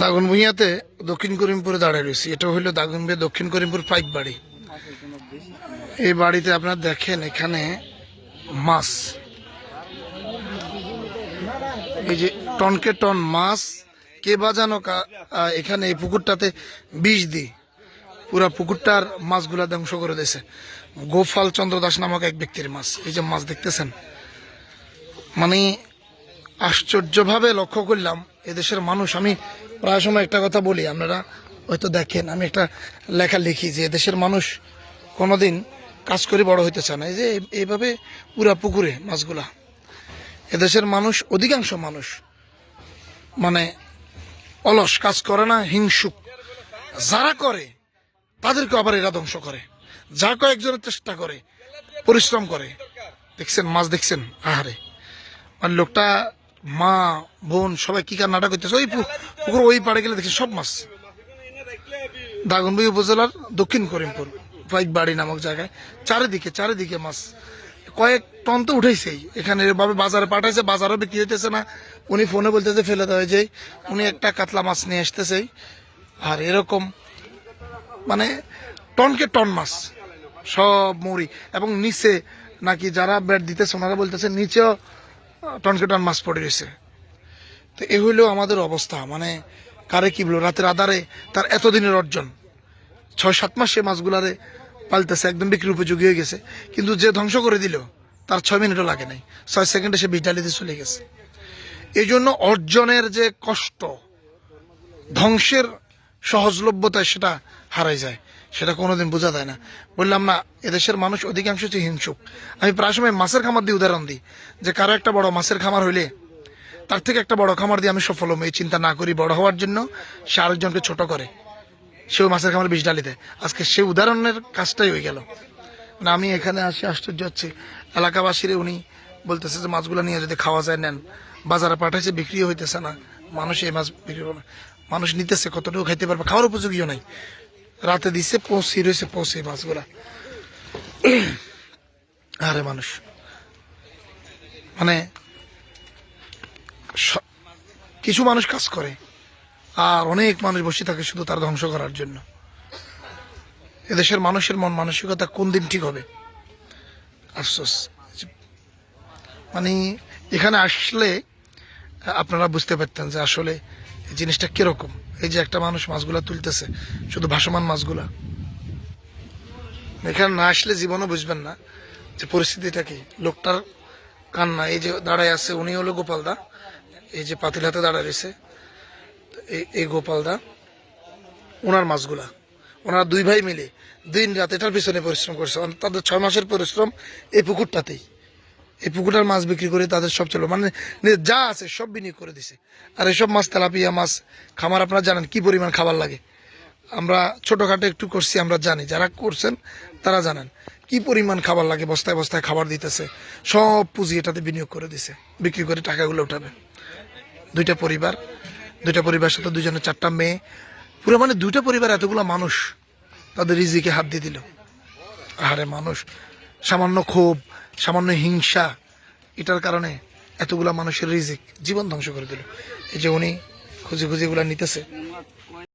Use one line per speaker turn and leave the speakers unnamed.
দাগন ভুঁইয়াতে দক্ষিণ করিমপুরে দাঁড়িয়ে রয়েছি। এটা হইল দাগন ভুঁইয়া দক্ষিণ করিমপুর পাইক বাড়ি। এই বাড়িতে আপনারা দেখেন এখানে মাছ। এই যে টনকে টন মাছ, কে বাজানো এখানে এই পুকুরটাতে বিষ দিই। পুরা পুকুরটার মাছগুলা ধ্বংস করে দিয়েছে। গোপাল চন্দ্র দাস নামক এক ব্যক্তির মাছ। এই যে মাছ দেখতেছেন। মানে আশ্চর্যভাবে লক্ষ্য করলাম এদেশের মানুষ, আমি প্রায় সময় একটা কথা বলি, আপনারা হয়তো দেখেন, আমি একটা লেখা লিখি যে এদেশের মানুষ কোনোদিন কাজ করে বড় হইতে চায় না। এই যে এইভাবে পুরা পুকুরে মাছগুলা। এদেশের মানুষ, অধিকাংশ মানুষ মানে অলস, কাজ করে না, হিংসুক। যারা করে, তাদেরকে আবার এরা ধ্বংস করে। যা কয়েকজনের চেষ্টা করে, পরিশ্রম করে। দেখছেন, মাছ দেখছেন? আহারে। আর লোকটা মা, বোন, সবাই কি কান্নাটা করতেছে ওই পুকুর ওই পাড়ে গেলে দেখছি সব মাছ। দাগনবই উপজেলার দক্ষিণ করিমপুর পাইক বাড়ি নামক জায়গায়। চারিদিকে চারিদিকে মাছ। কয়েক টন তো উঠেছেই এখানে এভাবে বাজারে পাঠাইছে, বাজারও বিক্রি হইতেছে না। উনি ফোনে বলতেছে, ফেলে দেওয়া যায় উনি একটা কাতলা মাছ নিয়ে আসতেছে আর এরকম মানে টনকে টন মাছ। সব মুড়ি। এবং নিচে নাকি যারা ব্যাট দিতেছে, ওনারা বলতেছে, নিচেও টনকে টন মাছ পড়ে রয়েছে। তো এ হইলেও আমাদের অবস্থা মানে কারে কি বলব, রাতের আধারে তার এতদিনের অর্জন। ছয়, সাত মাস সে মাছগুলারে পালতেছে, একদম বিক্রির উপযোগী হয়ে গেছে। কিন্তু যে ধ্বংস করে দিল, তার ছয় মিনিটও লাগে নাই। ছয় সেকেন্ডে সে বিটালিতে চলে গেছে। এই জন্য অর্জনের যে কষ্ট, ধ্বংসের সহজলভ্যতায় সেটা হারাই যায়। সেটা কোনোদিন বোঝা যায় না। বললাম, না, এদেশের মানুষ অধিকাংশ হচ্ছে হিংসুক। আমি প্রায় সময় মাছের খামার দিয়ে উদাহরণ দিই, যে কারও একটা বড় মাছের খামার হইলে তার থেকে একটা বড় খামার দিয়ে আমি সফল হব। এই চিন্তা না করি বড় হওয়ার জন্য সে আরেকজনকে ছোট করে। সেও মাছের খামার বিষ ডালি দেয়। আজকে সে উদাহরণের কাজটাই হয়ে গেল। মানে আমি এখানে আসি আশ্চর্য হচ্ছে। এলাকাবাসীরে উনি বলতেছে যে, মাছগুলো নিয়ে যদি খাওয়া যায়, নেন। বাজারে পাঠাইছে, বিক্রিও হইতেছে না। মানুষ এই মাছ বিক্রি করবে না। মানুষ নিতেছে, কতটুকু খাইতে পারবে? খাওয়ার উপযোগীও নাই। রাতে দিচ্ছে পৌঁছি রয়েছে, পৌঁছে মাছগুলা। আরে মানুষ। মানে কিছু মানুষ কাজ করে, আর অনেক মানুষ বসে থাকে শুধু তার ধ্বংস করার জন্য। এদেশের মানুষের মন মানসিকতা কোন দিন ঠিক হবে? আফসোস। মানে এখানে আসলে আপনারা বুঝতে পারতেন যে আসলে জিনিসটা কীরকম। এই যে একটা মানুষ মাছগুলা তুলতেছে, শুধু ভাসমান মাছগুলা। এখানে না আসলে জীবনও বুঝবেন না যে পরিস্থিতিটা কি। লোকটার কান্না, এই যে দাঁড়ায় আছে, উনি হলো গোপালদা, এই যে পাতিল হাতে দাঁড়ায় রয়েছে, এই এই গোপালদা, ওনার মাছগুলা। ওনারা দুই ভাই মিলে দিন রাত এটার পিছনে পরিশ্রম করছে। তাদের ছয় মাসের পরিশ্রম এই পুকুরটাতেই। এই পুকুরটার মাছ বিক্রি করে তাদের সব চলো মানে যা আছে সব বিনিয়োগ করে দিছে। আর এসব মাছ, তেলাপিয়া মাছ, খামার, আপনারা জানেন কি পরিমাণ খাবার লাগে। আমরা ছোটখাটো একটু করছি, আমরা জানি। যারা করছেন, তারা জানেন কি পরিমাণ খাবার লাগে, বস্তায় বস্তায় খাবার দিতেছে। সব পুঁজি এটাতে বিনিয়োগ করে দিছে। বিক্রি করে টাকাগুলো উঠাবে। দুইটা পরিবার দুইটা পরিবার সাথে দুজনের চারটা মেয়ে। পুরো মানে দুইটা পরিবার এতগুলো মানুষ তাদের রিজিকে হাত দিয়ে দিল। আহারে মানুষ। সামান্য ক্ষোভ, সামান্য হিংসা, এটার কারণে এতগুলা মানুষের রিজিক জীবন ধ্বংস করে দিল। এই যে উনি খুঁজে খুঁজে এগুলা নিতেছে।